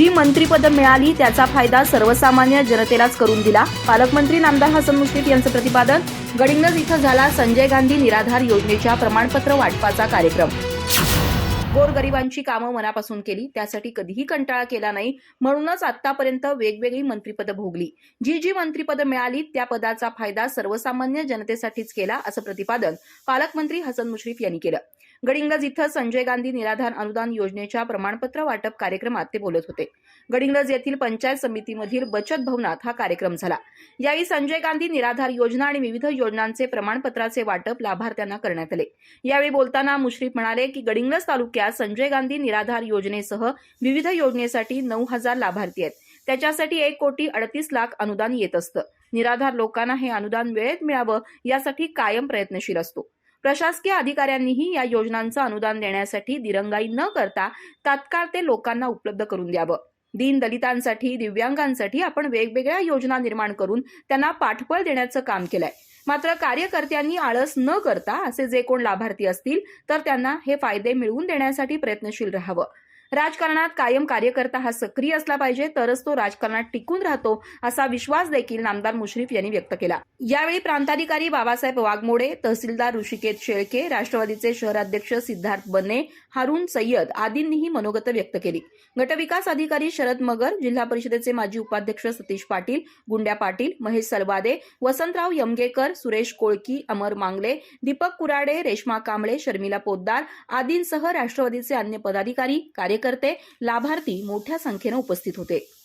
जी मंत्रीपद मिळाली त्याचा फायदा सर्वसामान्य जनतेलाच करून दिला. पालकमंत्री नामदार हसन मुश्रीफ यांचं प्रतिपादन गडिंगज इथं झाला संजय गांधी निराधार योजनेच्या प्रमाणपत्र वाटपाचा कार्यक्रम. गोरगरिबांची कामं मनापासून केली. त्यासाठी कधीही कंटाळा केला नाही. म्हणूनच आतापर्यंत वेगवेगळी मंत्रिपदं भोगली. जी जी मंत्रिपदं मिळाली त्या पदाचा फायदा सर्वसामान्य जनतेसाठीच केला असं प्रतिपादन पालकमंत्री हसन मुश्रीफ यांनी केलं. गडिंगज इथं संजय गांधी निराधार अनुदान योजनेच्या प्रमाणपत्र वाटप कार्यक्रमात ते बोलत होते. गडिंगज येथील पंचायत समितीमधील बचत भवनात हा कार्यक्रम झाला. यावेळी संजय गांधी निराधार योजना आणि विविध योजनांचे प्रमाणपत्राचे वाटप लाभार्थ्यांना करण्यात आले. यावेळी बोलताना मुश्रीफ म्हणाले की गडिंगज तालुक्यात त्या संजय गांधी निराधार योजनेसह विविध योजनेसाठी नऊ हजार लाभार्थी आहेत. त्याच्यासाठी एक कोटी अडतीस लाख अनुदान येत असतं. निराधार लोकांना हे अनुदान वेळेत मिळावं यासाठी कायम प्रयत्नशील असतो. प्रशासकीय अधिकाऱ्यांनीही या योजनांचं अनुदान देण्यासाठी दिरंगाई न करता तात्काळ ते लोकांना उपलब्ध करून द्यावं. दीन दलितांसाठी दिव्यांगांसाठी आपण वेगवेगळ्या योजना निर्माण करून त्यांना पाठबळ देण्याचं काम केलंय. मात्र कार्यकर्त्यांनी आळस न करता असे जे कोण लाभार्थी असतील तर त्यांना हे फायदे मिळवून देण्यासाठी प्रयत्नशील राहावं. राजकारणात कायम कार्यकर्ता हा सक्रिय असला पाहिजे तरच तो राजकारणात टिकून राहतो असा विश्वास देखील नामदार मुश्रीफ यांनी व्यक्त केला. यावेळी प्रांताधिकारी बाबासाहेब वाघमोडे तहसीलदार ऋषिकेत शेळके राष्ट्रवादीचे शहराध्यक्ष सिद्धार्थ बन्ने हारून सय्यद आदींनीही मनोगत व्यक्त केली. गटविकास अधिकारी शरद मगर जिल्हा परिषदेचे माजी उपाध्यक्ष सतीश पाटील गुंड्या पाटील महेश सलवादे वसंतराव यमगेकर सुरेश कोळकी अमर मांगले दीपक कुराडे रेश्मा कांबळे शर्मिला पोद्दार आदींसह राष्ट्रवादीचे अन्य पदाधिकारी कार्यकर्ते लाभार्थी मोठ्या संख्येनं उपस्थित होते.